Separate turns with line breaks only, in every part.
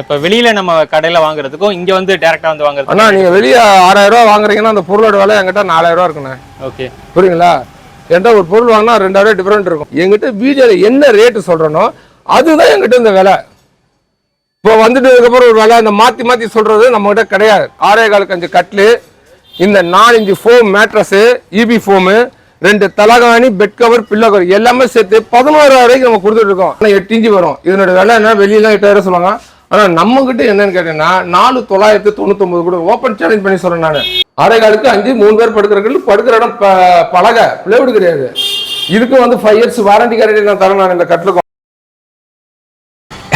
இப்ப வெளியில நம்ம கடையில வாங்குறதுக்கும் இங்க வந்து டைரக்டா வந்து வாங்குறதுக்கும்
அண்ணா நீங்க வெளியே ஆறாயிரம் ரூபா வாங்குறீங்கன்னா அந்த பொருளோட விலை என்கிட்ட நாலாயிரம் ரூபா இருக்குண்ணே.
ஓகே.
புரியுங்களா என்கிட்ட ஒரு பொருள் வாங்கினா ரெண்டாயிரம் டிஃபரெண்ட் இருக்கும். என்கிட்ட வீடியோல என்ன ரேட்டு சொல்றேனோ அதுதான் என்கிட்ட இந்த விலை. இப்போ வந்துட்டு அதுக்கப்புறம் ஒரு விலை இந்த மாத்தி மாத்தி சொல்றது நம்ம கிட்ட கிடையாது. ஆறே காலுக்கு அஞ்சு கட்லு இந்த நாலு inch foam mattress EP foam ரெண்டு தலகாணி பெட் கவர் பில்லோ கவர் எல்லாமே சேர்த்து பதினோராயிரம் வரைக்கும் நம்ம கொடுத்துட்டு இருக்கோம். ஆனால் எட்டு இன்ச்சு வரும். இதனோட விலை என்ன? வெளியெல்லாம் எட்டாயிரம் சொல்லுவாங்க. ஆனால் நம்ம கிட்ட என்னன்னு கேட்டீங்கன்னா நாலு தொள்ளாயிரத்தி தொண்ணூத்தொன்பது கூட ஓப்பன் சேலஞ்ச் பண்ணி சொல்றேன் நான். அரைகாலுக்கு அஞ்சு மூணு பேர் படுக்கிறவர்கள் படுக்கிற இடம் ப- பழக பிளேவுடு கிடையாது. இதுக்கும் வந்து ஃபைவ் இயர்ஸ் வாரண்டி கேரண்டி நான் தரேன் நான் இந்த கட்டிலுக்கும்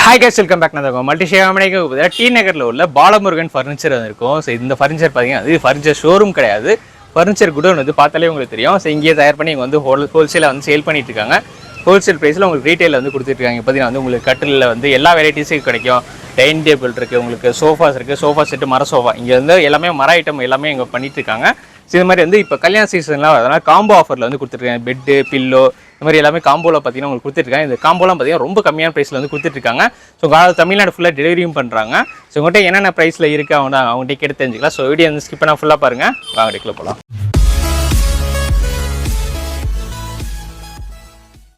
ஹாய் கேஸ் வெல்கம் பேக் நான் மல்டி ஷேமனைக்கு டி நகரில் உள்ள பாலமுருகன் ஃபர்னிச்சர் இருக்கும். ஸோ இந்த ஃபர்னிச்சர் பார்த்தீங்கன்னா இது ஃபர்னிச்சர் ஷோரூம் கிடையாது. ஃபர்னிச்சர் குடோன் வந்து பார்த்தாலே உங்களுக்கு தெரியும். ஸோ இங்கேயே தயார் பண்ணி இங்கே வந்து ஹோல் ஹோல்சேலாக வந்து சேல் பண்ணிட்டு இருக்காங்க. ஹோல்சேல் ப்ரைஸில் உங்களுக்கு ரீட்டைலில் வந்து கொடுத்துட்ருக்காங்க பார்த்தீங்கன்னா வந்து உங்களுக்கு கட்டிலில் வந்து எல்லா வெரைட்டிஸும் கிடைக்கும். டைனிங் டேபிள் இருக்குது உங்களுக்கு சோஃபாஸ் இருக்குது சோஃபா செட்டு மர சோஃபா இங்கே வந்து எல்லாமே மர ஐட்டம் எல்லாமே இங்கே பண்ணிட்டு இருக்காங்க ஸோ இது மாதிரி வந்து இப்போ கல்யாண சீசன்லாம் அதனால் காம்போ ஆஃபரில் வந்து கொடுத்துருக்காங்க. பெட்டு பில்லோ இந்த மாதிரி எல்லாமே காம்போவில் பார்த்தீங்கன்னா உங்களுக்கு கொடுத்துருக்காங்க. இந்த காம்போலாம் பார்த்தீங்கன்னா ரொம்ப கம்மியான ப்ரைஸில் வந்து கொடுத்துட்ருக்காங்க ஸோ தமிழ்நாடு ஃபுல்லாக டெலிவரியும் பண்ணுறாங்க ஸோ உங்கள்கிட்ட என்னென்ன ப்ரைஸில் இருக்குது அவங்க அவங்ககிட்ட கேட்டு தெரிஞ்சுக்கலாம். ஸோ வீடியோ வந்து ஸ்கிப் பண்ணால் ஃபுல்லாக பாருங்கள் வாங்க டெக்கில் போகலாம்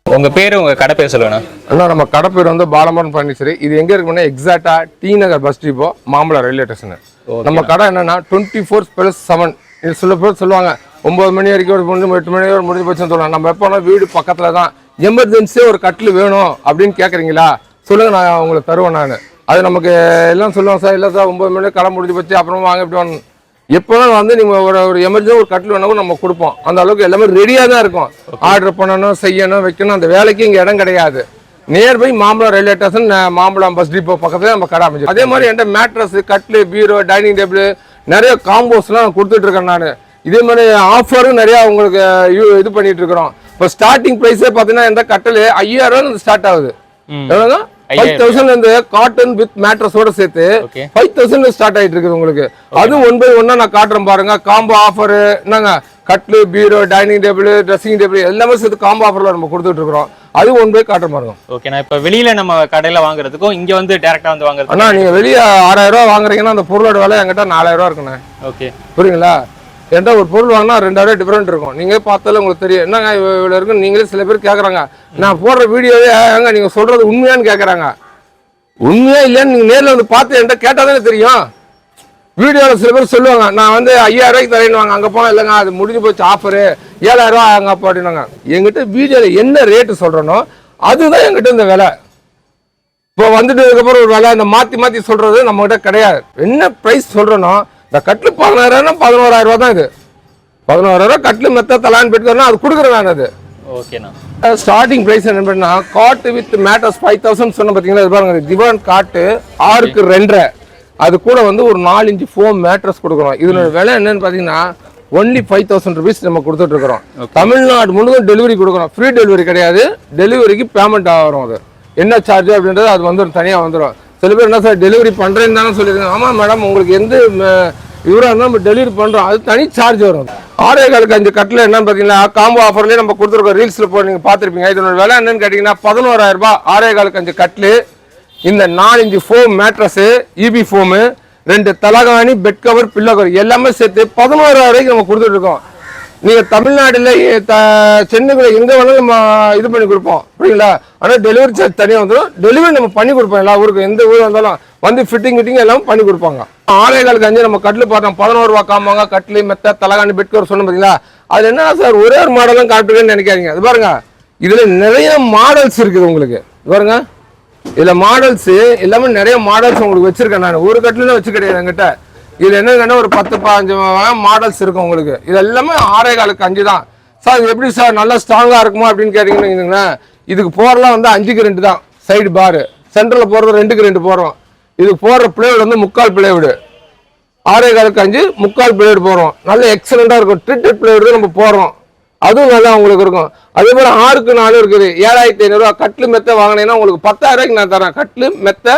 உங்கள் பேர் உங்கள் கடை பேர் சொல்லுங்கண்ணா
அண்ணா. நம்ம கடை பேர் வந்து பாலமரன் ஃபர்னிச்சர் இது எங்க இருக்குன்னா exactly T Nagar bus depot Mambalam railway station நம்ம கடை என்னன்னா டுவெண்ட்டி ஃபோர் பிளஸ் செவன் இது சில பேர் சொல்லுவாங்க ஒன்பது மணி வரைக்கும் ஒரு முடிஞ்சு எட்டு மணி வரைக்கும் முடிஞ்சு போச்சுன்னு சொல்லுவாங்க. நம்ம எப்போனா வீடு பக்கத்துல தான் எமர்ஜென்சியாக ஒரு கட்டில் வேணும் அப்படின்னு கேட்குறீங்களா சொல்லுங்க நான் உங்களுக்கு தருவேன் நான். அது நமக்கு எல்லாம் சொல்லுவாங்க சார் இல்லை சார் ஒன்பது மணி கிளம்ப முடிஞ்சு போச்சு அப்புறமா வாங்க இப்படி வாங்க எப்போனாலும் வந்து நீங்கள் ஒரு ஒரு எமர்ஜென்சி ஒரு கட்டில் வேணாலும் நம்ம கொடுப்போம். அந்த அளவுக்கு எல்லாமே ரெடியாக தான் இருக்கும். ஆர்டர் பண்ணணும் செய்யணும் வைக்கணும் அந்த வேலைக்கு இங்கே இடம் கிடையாது. Nearby Mambalam railway station Mambalam bus depot பக்கத்துல நம்ம கடை அமைச்சு அதே மாதிரி என்கிட்ட மேட்ரஸ் கட்லு பீரோ டைனிங் டேபிள் நிறைய காம்போஸ்லாம் கொடுத்துட்டு இருக்கேன் நான். இதே மாதிரி ஆஃபரும் நிறைய உங்களுக்கு இது பண்ணிட்டு இருக்கிறோம். இப்போ ஸ்டார்டிங் ப்ரைஸே பார்த்தீங்கன்னா எந்த கட்டில் ஐயாயிரம் ஸ்டார்ட் ஆகுது. எவ்வளோங்க ஃபைவ் தௌசண்ட் இருந்து காட்டன் வித் மேட்ரஸோட சேர்த்து
ஓகே
ஃபைவ் தௌசண்ட் ஸ்டார்ட் ஆயிட்டு இருக்குது உங்களுக்கு. அது ஒன் பை ஒன்னா நான் காட்டுறேன் பாருங்க. காம்போ ஆஃபர் என்னங்க? கட்லு bureau dining table dressing table எல்லாமே சேர்த்து காம்போ ஆஃபர்ல நம்ம கொடுத்துட்டு இருக்கிறோம். அது ஒன் பை காட்டுறேன் பாருங்க.
ஓகேண்ணா இப்போ வெளியில நம்ம கடையில் வாங்குறதுக்கும் இங்கே வந்து டைரக்டா வந்து வாங்குறது
அண்ணா நீங்க வெளியே ஆறாயிரம் ரூபா வாங்குறீங்கன்னா அந்த பொருளோட விலை என்கிட்ட நாலாயிரம் ரூபா இருக்குண்ணே.
ஓகே
புரியுங்களா என்கிட்ட ஒரு பொருள் வாங்கினா ரெண்டாயிரம் டிஃப்ரெண்ட் இருக்கும். நீங்களே பார்த்தாலும் உங்களுக்கு தெரியும். என்னங்க இவ்வளோ இருக்குன்னு நீங்களே சில பேர் கேட்குறாங்க நான் போடுற வீடியோவே ஏங்க நீங்கள் சொல்கிறது உண்மையான்னு கேட்குறாங்க உண்மையா இல்லையான்னு நீங்கள் நேரில் வந்து பார்த்து என்கிட்ட கேட்டால் தானே தெரியும். வீடியோவில் சில பேர் சொல்லுவாங்க நான் வந்து ஐயாயிரம் ரூபாய்க்கு தரேன்னு வாங்க அங்கே போனால் இல்லைங்க அது முடிஞ்சு போச்சு ஆஃபரு ஏழாயிரம் ரூபா அங்கே அப்படின்னாங்க. எங்கிட்ட வீடியோவில் என்ன ரேட்டு சொல்கிறேனோ அதுதான் என்கிட்ட இந்த விலை. இப்போ வந்துட்டு அதுக்கப்புறம் ஒரு விலை இந்த மாற்றி மாற்றி சொல்கிறது நம்மகிட்ட கிடையாது. என்ன ப்ரைஸ் சொல்கிறேனோ இந்த கட்டில் பதினாயிரம் பதினோராயிரம் ரூபா தான் இது. பதினோராயிரம் கட்டில் மெத்த தலான்னு பெற்றுக்கிறேன்னா அது கொடுக்குறேன் நான் அது.
ஓகேண்ணா
ஸ்டார்டிங் பிரைஸ் என்ன பண்ணா காட்டு வித் மேட்டர்ஸ் ஃபைவ் தௌசண்ட் சொன்ன பார்த்தீங்களா இது பாருங்க திவான் காட்டு ஆறுக்கு ரெண்டரை. அது கூட வந்து ஒரு நாலு இன்ச்சு ஃபோம் மேட்ரஸ் கொடுக்குறோம். இதனோட விலை என்னன்னு பார்த்தீங்கன்னா ஒன்லி ஃபைவ் தௌசண்ட் ருபீஸ் நம்ம கொடுத்துட்டு இருக்கிறோம். தமிழ்நாடு முழுவதும் டெலிவரி கொடுக்குறோம். ஃப்ரீ டெலிவரி கிடையாது. டெலிவரிக்கு பேமெண்ட் ஆகும் அது. என்ன சார்ஜ் அப்படின்றது அது வந்து தனியாக வந்துடும் சில பேர் என்ன சார் டெலிவரி பண்ணுறேன்னு தானே சொல்லியிருக்காங்க. ஆமாம் மேடம் உங்களுக்கு எந்த இவராக இருந்தால் நம்ம டெலிவரி பண்ணுறோம் அது தனி சார்ஜ் வரும். ஆறே காலுக்கு அஞ்சு கட்டில் என்னன்னு பார்த்தீங்கன்னா காம்போ ஆஃபர்லேயே நம்ம கொடுத்துருக்கோம். ரீல்ஸில் போய் நீங்கள் பார்த்துருப்பீங்க. இதனோட விலை என்னன்னு கேட்டிங்கன்னா பதினோராயிரம் ரூபாய் ஆறே காலுக்கு அஞ்சு கட்டில் இந்த நாலு inch foam mattress EP foam ரெண்டு தலகாணி பெட் கவர் பில்லோ கவர் எல்லாமே சேர்த்து பதினோராயிரம் வரைக்கும் நம்ம கொடுத்துட்ருக்கோம் நீங்க நீங்கள் தமிழ்நாடுல த சென்னைக்குள்ள எங்கே வேணாலும் நம்ம இது பண்ணி கொடுப்போம். புரியுங்களா ஆனால் டெலிவரி சார்ஜ் தனியாக வந்துடும் டெலிவரி நம்ம பண்ணி கொடுப்போம். எல்லா ஊருக்கும் எந்த ஊர் வந்தாலும் வந்து ஃபிட்டிங் கிட்டிங் எல்லாம் பண்ணி கொடுப்பாங்க. ஆலய காலுக்கு அஞ்சு நம்ம கட்டில் பார்த்தோம். பதினோரு ரூபா காமாங்க கட்டில் மெத்த தலகாணி பெட் சொன்ன சொன்னோம் பார்த்தீங்களா அது என்ன சார் ஒரே ஒரு மாடலும் காட்டுறேன்னு நினைக்காதீங்க. அது பாருங்க. இதில் நிறைய மாடல்ஸ் இருக்குது உங்களுக்கு. பாருங்க. இதுல மாடல்ஸ் எல்லாமே நிறைய மாடல்ஸ் உங்களுக்கு வச்சிருக்கேன் நான். ஒரு கட்டில வச்சு கிடையாது என்கிட்ட. இது என்னங்கன்னா ஒரு பத்து பதினஞ்சு மாடல்ஸ் இருக்கும் உங்களுக்கு. இது எல்லாமே ஆறே காலுக்கு அஞ்சு தான். சார் இது எப்படி சார் நல்லா ஸ்ட்ராங்காக இருக்குமா அப்படின்னு கேட்டீங்கன்னு இதுக்கு போகிறலாம் வந்து அஞ்சுக்கு ரெண்டு தான். சைடு பாரு சென்டரில் போடுறது ரெண்டுக்கு ரெண்டு போகிறோம் இது போடுற பிளேவுட் வந்து முக்கால் பிளேவுடு ஆறே காலுக்கு அஞ்சு முக்கால் பிளேவுட் போகிறோம் நல்ல எக்ஸலண்ட்டாக இருக்கும். ட்ரீட்டட் பிளேவுடு நம்ம போடுறோம். அதுவும் நல்லா உங்களுக்கு இருக்கும். அதே போல ஆறுக்கு நாலு இருக்குது. ஏழாயிரத்தி ஐநூறுரூவா கட்லு மெத்த வாங்கினீங்கன்னா உங்களுக்கு பத்தாயிரரூவாய்க்கு நான் தரேன் கட்லு மெத்த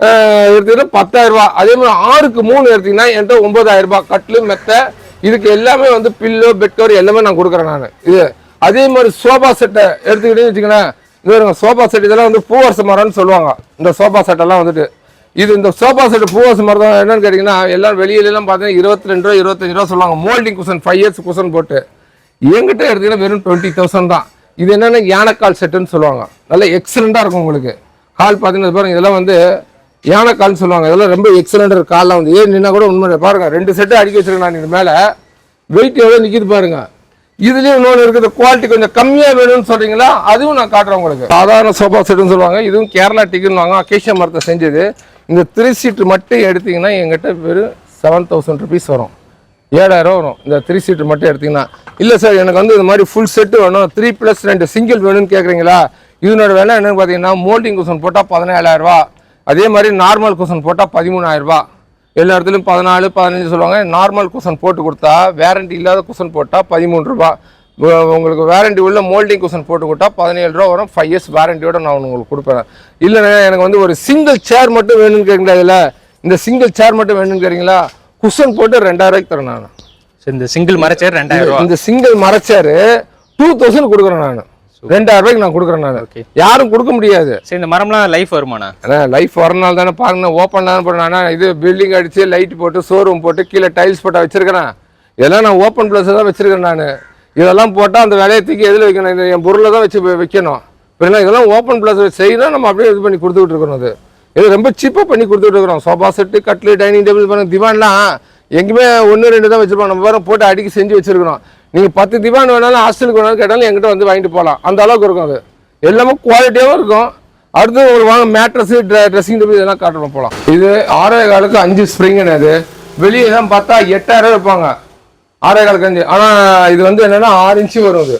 எடுத்துக்கிட்டு பத்தாயிரம் ரூபா. அதே மாதிரி ஆறுக்கு மூணு எடுத்தீங்கன்னா என்கிட்ட ஒன்பதாயிரம் ரூபாய். கட்லு மெத்தை இதுக்கு எல்லாமே வந்து பில்லோ பெட் கவர் எல்லாமே நான் கொடுக்குறேன் நான். இது. அதே மாதிரி சோபா செட்டை எடுத்துக்கிட்டீங்கன்னு வச்சுக்கோங்களேன் இது சோபா செட் இதெல்லாம் வந்து பூவரச மரம்னு சொல்லுவாங்க. இந்த சோபா செட்டெல்லாம் வந்துட்டு. இது இந்த சோஃபா செட்டு பூவாசு மரம் தான். என்னன்னு கேட்டிங்கன்னா எல்லாம் வெளியிலலாம் பார்த்தீங்கன்னா இருபத்தி ரெண்டு ரூபா இருபத்தஞ்சு ரூபா சொல்லுவாங்க. Moulding cushion five years cushion போட்டு. எங்கிட்ட எடுத்தீங்கன்னா வெறும் டுவெண்ட்டி தௌசண்ட் தான். இது என்னென்னா யானைக்கால் செட்டுன்னு சொல்லுவாங்க. நல்ல எக்ஸலண்ட்டாக இருக்கும் உங்களுக்கு. கால் பார்த்தீங்கன்னா இது பாருங்க இதெல்லாம் வந்து யானைக்கால்னு சொல்லுவாங்க. இதெல்லாம் ரொம்ப எக்ஸலண்ட் இருக்கு கால்லாம் வந்து. ஏன் நின்னா கூட உண்மை பாருங்க ரெண்டு செட்டு அடிக்க வச்சிருக்கேன் நான் இது மேலே. வெயிட் எவ்வளோ நிற்கிது பாருங்க. இதுலேயும் இன்னொன்று இருக்குது. குவாலிட்டி கொஞ்சம் கம்மியாக வேணும்னு சொல்றீங்களா? அதுவும் நான் காட்டுறேன் உங்களுக்கு. சாதாரண சோஃபா செட்டுன்னு சொல்லுவாங்க. இதுவும் கேரளா டிக்குன்னு வாங்க. அக்கேஷியா மரத்தை செஞ்சது. இந்த த்ரீ சீட்டு மட்டும் எடுத்தீங்கன்னா எங்கிட்ட வெறும் செவன் தௌசண்ட் ருபீஸ் வரும். ஏழாயிரம் வரும். இந்த த்ரீ சீட்டு மட்டும் எடுத்தீங்கன்னா. இல்லை சார் எனக்கு வந்து இது மாதிரி ஃபுல் செட்டு வேணும். த்ரீ ப்ளஸ் ரெண்டு சிங்கிள் வேணும்னு கேட்குறீங்களா இதனோட விலை என்னன்னு பார்த்தீங்கன்னா மோல்டிங் குஷன் போட்டால் பதினேழாயிரரூவா அதே மாதிரி நார்மல் குஷன் போட்டால் பதிமூணாயிரம் ரூபா எல்லா இடத்துலையும் பதினாலு பதினஞ்சு சொல்லுவாங்க. நார்மல் குஷன் போட்டு கொடுத்தா வேரண்டி இல்லாத குஷன் போட்டால் பதிமூணு ரூபா உங்களுக்கு வேரண்டி உள்ள மோல்டிங் குஷன் போட்டு கொடுத்தா பதினேழு ரூபா வரும். ஃபைவ் இயர்ஸ் வேரண்டியோட நான் உங்களுக்கு கொடுப்பேன். இல்லைண்ணே எனக்கு வந்து ஒரு சிங்கிள் சேர் மட்டும் வேணும்னு கேட்குறீங்களா இதில்? இந்த சிங்கிள் சேர் மட்டும் வேணும்னு கேட்குறீங்களா? குஷன் போட்டு ரெண்டாயிரம் ரூபாய்க்கு தரேன் நான்.
இந்த சிங்கிள் மரச்சேர் ரெண்டாயிரம்
இந்த சிங்கிள் மரச்சேர் டூ தௌசண்ட் கொடுக்குறேன் நான். ரெண்டாயிரம் ரூபாய்க்கு நான் கொடுக்குறேன் நான். யாரும் கொடுக்க முடியாது.
சரி இந்த மரம்லாம் லைஃப் வருமாண்ணா?
லைஃப் வரனால தானே பாருங்க ஓப்பன் தானே பண்ணா இது பில்டிங் அடிச்சு லைட் போட்டு ஷோரூம் போட்டு கீழே டைல்ஸ் போட்டு வச்சிருக்கிறேன் இதெல்லாம் நான் ஓப்பன் பிளஸ் தான் வச்சிருக்கேன் நான். இதெல்லாம் போட்டால் அந்த வேலையை தூக்கி எதில் வைக்கணும்? என் பொருளை தான் வச்சு வைக்கணும். பின்ன இதெல்லாம் ஓப்பன் பிளஸ் செய்யணும் நம்ம அப்படியே இது பண்ணி கொடுத்துக்கிட்டு இருக்கணும் அது. இது ரொம்ப சீப்பாக பண்ணி கொடுத்துட்டு இருக்கிறோம். சோஃபா செட்டு கட்லு டைனிங் டேபிள் பாருங்க திவான்லாம் எங்கேயுமே ஒன்று ரெண்டு தான் வச்சிருப்போம். நம்ம பாருங்க போட்டு அடிக்கி செஞ்சு வச்சிருக்கிறோம். நீங்கள் பத்து திவான் வேணாலும் ஹாஸ்டலுக்கு வேணாலும் கேட்டாலும் எங்கிட்ட வந்து வாங்கிட்டு போகலாம் அந்த அளவுக்கு இருக்கும் அது. எல்லாமே குவாலிட்டியாகவும் இருக்கும். அடுத்து உங்களுக்கு வாங்க மேட்ரஸ் ட்ரெஸ்ஸிங் டேபிள் இதெல்லாம் காட்டுறோம் போகலாம் இது ஆறே காலுக்கு அஞ்சு ஸ்ப்ரிங் அது. வெளியே தான் பார்த்தா எட்டாயிரம் வைப்பாங்க ஆறே காலுக்கு அஞ்சு. ஆனால் இது வந்து என்னென்னா ஆறு இன்ச்சு வரும் இது.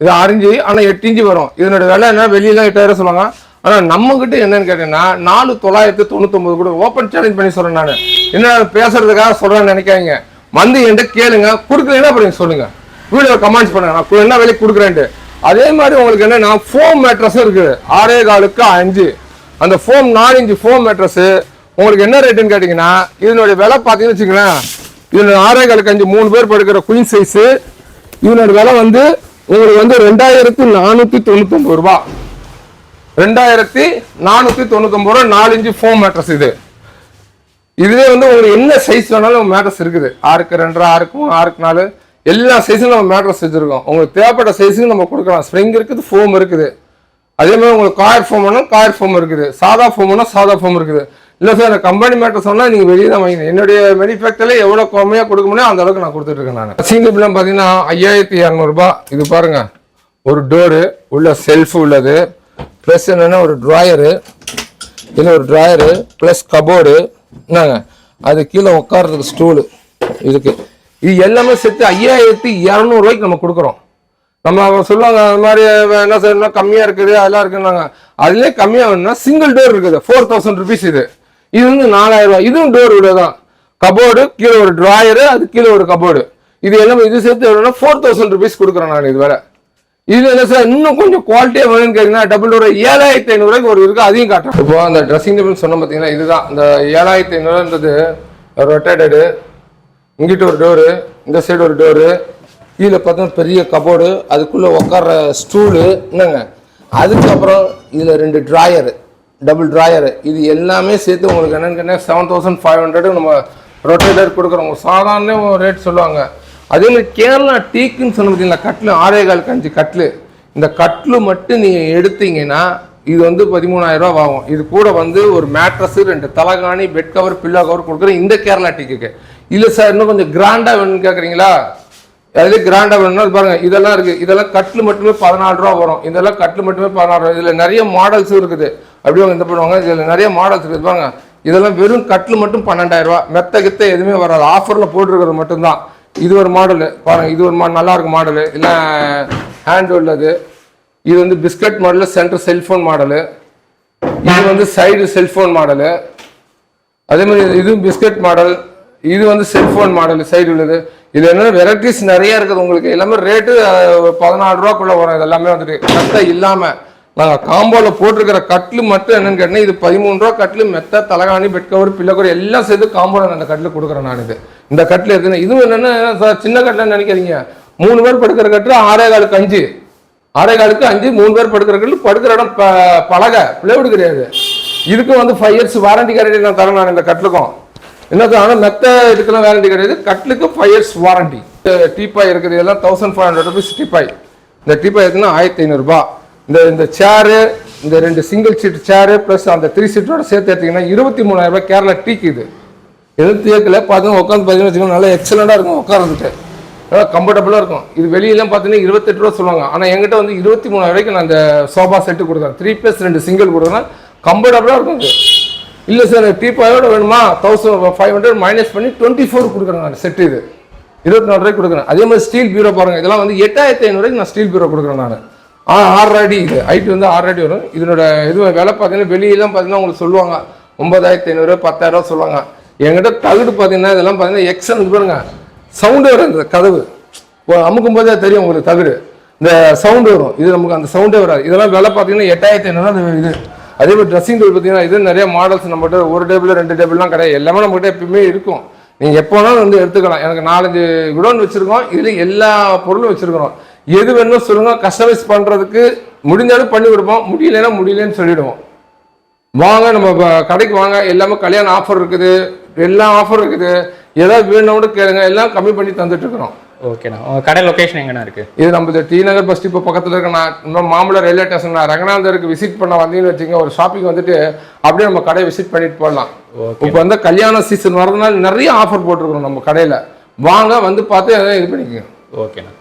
இது ஆறு இன்ச்சு ஆனால் எட்டு இன்ச்சு வரும். இதனோட விலை என்ன? வெளியெல்லாம் எட்டாயிரம் சொல்லுவாங்க. ஆனால் நம்மக்கிட்ட என்னென்னு என்னன்னு கேட்டீங்கன்னா நாலு தொள்ளாயிரத்து தொண்ணூத்தொம்பது கூட ஓப்பன் சேலஞ்ச் பண்ணி சொல்கிறேன் நான். என்ன பேசுறதுக்காக சொல்கிறேன்னு நினைக்காதீங்க. வந்து என்கிட்ட கேளுங்க. கொடுக்கலன்னா அப்புறம் சொல்லுங்கள் வீடியோ கமெண்ட்ஸ் பண்ணுங்க நான் என்ன விலைக்கு கொடுக்குறேன்ட்டு. அதே மாதிரி உங்களுக்கு என்னன்னா ஃபோம் மேட்ரஸும் இருக்குது. ஆறே காலுக்கு அஞ்சு. அந்த ஃபோம் நாலு இன்ச்சு ஃபோம் மேட்ரஸு உங்களுக்கு என்ன ரேட்டுன்னு கேட்டிங்கன்னா இதனுடைய விலை பார்த்தீங்கன்னு வச்சுக்கோங்களேன். இதனுடைய ஆறே காலுக்கு அஞ்சு மூணு பேர் படுக்கிற குயின் சைஸு இதனோட விலை வந்து உங்களுக்கு வந்து ரெண்டாயிரத்தி நானூற்றி தொண்ணூத்தொம்பது ரூபா. ரெண்டாயிரத்தி நானூற்றி தொண்ணூத்தொம்பது ரூபா நாலு இன்ச்சு ஃபோம் மேட்ரஸ் இது. இதுவே வந்து உங்களுக்கு என்ன சைஸ் வேணாலும் மேட்ரஸ் இருக்குது. ஆறுக்கு ரெண்டரை ஆறுக்கு மூணு ஆறுக்கு நாலு. எல்லா சைஸும் நம்ம மேட்ரஸ் வச்சிருக்கோம். உங்களுக்கு தேவைப்பட்ட சைஸுக்கு நம்ம கொடுக்கலாம். ஸ்ப்ரிங் இருக்குது ஃபோம் இருக்குது. அதே மாதிரி உங்களுக்கு காயர் ஃபோம் வேணும் காயர் ஃபோம் இருக்குது. சாதா ஃபோம் வேணும் சாதா ஃபோம் இருக்குது. இல்லை சார் எனக்கு கம்பெனி மேட்ரஸ் சொன்னால் நீங்கள் வெளியே தான் வாங்கிக்கணும் என்னுடைய மேனுஃபேக்சரில் எவ்வளோ கம்மியாக கொடுக்க முடியும் அந்த அளவுக்கு நான் கொடுத்துட்டு இருக்கேன் நான். சிங்கிள் பார்த்தீங்கன்னா ஐயாயிரத்தி இரநூறுபா இது பாருங்க. ஒரு டோரு உள்ள செல்ஃப் உள்ளது. ப்ளஸ் என்னென்னா ஒரு ட்ராயரு இல்லை ஒரு ட்ராயரு ப்ளஸ் கபோர்டு என்னங்க அது கீழே உட்கார்றதுக்கு ஸ்டூலு இதுக்கு. இது எல்லாமே சேர்த்து ஐயாயிரத்தி இரநூறுவாய்க்கு நம்ம கொடுக்குறோம். நம்ம அவங்க சொல்லுவாங்க அது மாதிரி என்ன செய்யணும் கம்மியாக இருக்குது அதெல்லாம் இருக்குன்னாங்க. அதுலேயே கம்மியாக வேணும்னா சிங்கிள் டோர் இருக்குது ஃபோர் தௌசண்ட் ருபீஸ் இது. இது வந்து நாலாயிரம் ரூபாய். இதுவும் டோர் விட தான். கபோர்டு கீழே ஒரு ட்ராயரு அது கீழே ஒரு கபோர்டு இது எல்லாமே இது சேர்த்து வேணும்னா ஃபோர் தௌசண்ட் ருபீஸ் கொடுக்குறேன் நான் இது வேற இது என்ன சார் இன்னும் கொஞ்சம் குவாலிட்டியாக வேணும்னு கேட்டீங்கன்னா டபுள் டோர் ஏழாயிரத்தி ஐநூறுரூவாய்க்கு ஒரு இருக்கு அதையும் காட்டுறேன். இப்போ அந்த ட்ரெஸ்ஸிங் டேபிள் சொன்ன பார்த்தீங்கன்னா இதுதான். இந்த ஏழாயிரத்தி ஐநூறுன்றது ரொட்டேட்டடு இங்கிட்ட ஒரு டோரு இந்த சைடு ஒரு டோரு கீழே பார்த்தா பெரிய கபோர்டு அதுக்குள்ளே உட்கார்ற ஸ்டூலு என்னங்க? அதுக்கப்புறம் இதில் ரெண்டு ட்ராயரு டபுள் ட்ராயரு இது எல்லாமே சேர்த்து உங்களுக்கு என்னென்னு கேட்டால் செவன் தௌசண்ட் ஃபைவ் ஹண்ட்ரடு நம்ம ரொட்டேட்டர் கொடுக்குறோம். சாதாரண ரேட் சொல்லுவாங்க. அதே மாதிரி கேரளா டீக்குன்னு சொன்ன பார்த்தீங்களா கட்லு ஆறே கால் கஞ்சி கட்லு இந்த கட்லு மட்டும் நீங்கள் எடுத்தீங்கன்னா இது வந்து பதிமூணாயிரரூபா ஆகும். இது கூட வந்து ஒரு மேட்ரஸ் ரெண்டு தலகாணி பெட் கவர் பில்லோ கவர் கொடுக்குறேன் இந்த கேரளா டீக்குக்கு. இல்லை சார் இன்னும் கொஞ்சம் கிராண்டாக வேணும்னு கேட்குறீங்களா அதுலேயே கிராண்டாக வேணும்னா இது இதெல்லாம் இருக்குது இதெல்லாம் கட்டில் மட்டுமே பதினாலு ரூபா வரும். இதெல்லாம் கட்டில் மட்டுமே பதினாறு ரூபா. இதில் நிறைய மாடல்ஸும் இருக்குது. அப்படியே அவங்க இந்த பண்ணுவாங்க இதில் நிறைய மாடல்ஸ் இருக்குது. பாருங்க இதெல்லாம் வெறும் கட்டில் மட்டும் பன்னெண்டாயிரம் ரூபா. மெத்த கித்த எதுவுமே வராது. ஆஃபரில் போட்டிருக்கிறது மட்டும்தான். இது ஒரு மாடலு பாருங்கள் இது ஒரு மா நல்லா மாடலு இல்லை ஹேண்ட் உள்ளது இது வந்து biscuit model centre cellphone model இது வந்து சைடு செல்ஃபோன் மாடலு அதே மாதிரி இதுவும் பிஸ்கட் மாடல் இது வந்து செல்ஃபோன் மாடல் சைடு உள்ளது. இது என்ன வெரைட்டிஸ் நிறைய இருக்குது உங்களுக்கு. எல்லாமே ரேட்டு பதினாலு ரூபாக்குள்ளே வரும். இது எல்லாமே வந்துட்டு கட்டை இல்லாமல் நாங்கள் காம்போவில் போட்டிருக்கிற கட்லு மட்டும் என்னன்னு கேட்டீங்கன்னா இது பதிமூணு ரூபா கட்லு மெத்த தலகாணி பெட் கவர் பில்லோ எல்லாம் சேர்த்து காம்போவில் நான் அந்த கட்டில் கொடுக்குறேன் நான் இது இந்த கட்டில் இருக்குன்னு இதுவும் என்னென்னா சார் சின்ன கட்டில் நினைக்கிறீங்க மூணு பேர் படுக்கிற கட்டில் ஆறே காலுக்கு அஞ்சு. ஆறே காலுக்கு அஞ்சு மூணு பேர் படுக்கிற கட்டில் படுக்கிற இடம் ப- பலகை பிளேவுடு கிடையாது. இதுக்கு வந்து ஃபைவ் இயர்ஸ் வாரண்டி கேரண்டி நான் தரேன் நான் இந்த கட்டிலுக்கும். என்ன ஆனால் மெத்த இதுக்கெல்லாம் வாரண்டி கிடையாது. கட்டிலுக்கு ஃபைவ் இயர்ஸ் வாரண்டி டீப்பாய் இருக்குது எல்லாம் thousand five hundred rupees teapoy இந்த டீப்பாய் இருக்குன்னா ஆயிரத்தி ஐநூறுரூபா இந்த இந்த சேரு இந்த ரெண்டு சிங்கிள் சீட் சேரு ப்ளஸ் அந்த த்ரீ சீட்டோட சேர்த்து எடுத்தீங்கன்னா இருபத்தி மூணாயிரம் ரூபாய் கேரளா டீக்கு இது. எதுவும் தேக்கல பார்த்தீங்கன்னா உட்காந்து பார்த்தீங்கன்னா வச்சுக்கோங்க நல்லா எக்ஸலண்டாக இருக்கும் உட்காந்துட்டு நல்லா கம்ஃபர்டபுளாக இருக்கும். இது வெளியெல்லாம் பார்த்தீங்கன்னா இருபத்தெட்டு ரூபா சொல்லுவாங்க. ஆனால் எங்கிட்ட வந்து இருபத்தி மூணாயிரம் ரூபாய்க்கு நான் அந்த சோஃபா செட்டு கொடுக்குறேன். த்ரீ ப்ளஸ் ரெண்டு சிங்கிள் கொடுக்குறேன் கம்ஃபர்டபுளாக இருக்கும் இது. இல்லை சார் டீப்பாயோட வேணுமா? தௌசண்ட் ஃபைவ் ஹண்ட்ரட் மைனஸ் பண்ணி டுவெண்ட்டி ஃபோர் கொடுக்குறேன் நான் செட்டு இது. இருபத்தி நாலு ரூபாய்க்கு கொடுக்குறேன். அதே மாதிரி ஸ்டீல் பீரோ பாருங்கள் இதெல்லாம் வந்து எட்டாயிரத்தி ஐநூறுக்கு நான் ஸ்டீல் பீரோ கொடுக்குறேன் நான். ஆ இது. ஹைட் வந்து ஆறு வரும். இதனோட இது விலை பார்த்தீங்கன்னா வெளியெல்லாம் பார்த்தீங்கன்னா உங்களுக்கு சொல்லுவாங்க. ஒன்பதாயிரத்தி ஐநூறு பத்தாயிரம் ரூபா சொல்லுவாங்க. என்கிட்ட தகுடு பார்த்தீங்கன்னா இதெல்லாம் பார்த்தீங்கன்னா எக்ஸன் பாருங்க. சவுண்டு வரும் இந்த கதவு. இப்போ அமுக்கும் போதே தெரியும் உங்களுக்கு தகுடு. இந்த சவுண்டு வரும். இது நமக்கு அந்த சவுண்டே வராது. இதெல்லாம் விலை பார்த்தீங்கன்னா எட்டாயிரத்தி ஐநூறு இது. அதே மாதிரி ட்ரெஸ்ஸிங் டேபிள் பார்த்தீங்கன்னா இது நிறைய மாடல்ஸ் நம்மகிட்ட ஒரு டேபிள் ரெண்டு டேபிள்லாம் கிடையாது. எல்லாமே நம்மகிட்ட எப்பயுமே இருக்கும். நீங்கள் எப்போ வேணாலும் வந்து எடுத்துக்கலாம். எனக்கு நாலஞ்சு குடோன் வச்சுருக்கோம். இதில் எல்லா பொருளும் வச்சுருக்கிறோம். எது வேணுமோ சொல்லுங்கள் கஸ்டமைஸ் பண்ணுறதுக்கு முடிஞ்சாலும் பண்ணி கொடுப்போம். முடியலைன்னா முடியலன்னு சொல்லிவிடுவோம் வாங்க நம்ம கடைக்கு வாங்க. எல்லாமே கல்யாண ஆஃபர் இருக்குது. எல்லா ஆஃபர் இருக்குது. ஏதாவது வேணும்னு கேளுங்க. எல்லாம் கம்மி பண்ணி தந்துட்டு இருக்கிறோம்.
ஓகேண்ணா உங்கள் கடை லொக்கேஷன் எங்கண்ணா இருக்குது
இது நம்ம டி நகர் பஸ் இப்போ பக்கத்தில் இருக்க நான் இன்னும் மாமல்ல ரயில்வே ஸ்டேஷன் ரங்கநாதருக்கு விசிட் பண்ண வந்தீங்கன்னு வச்சுங்க ஒரு ஷாப்பிங் வந்துட்டு அப்படியே நம்ம கடையை விசிட் பண்ணிட்டு போடலாம் இப்போ வந்து கல்யாண சீசன் வரதுனால நிறைய ஆஃபர் போட்டிருக்கிறோம் நம்ம கடையில். வாங்க வந்து பார்த்து எதாவது இது பண்ணிக்கோங்க.
ஓகேண்ணா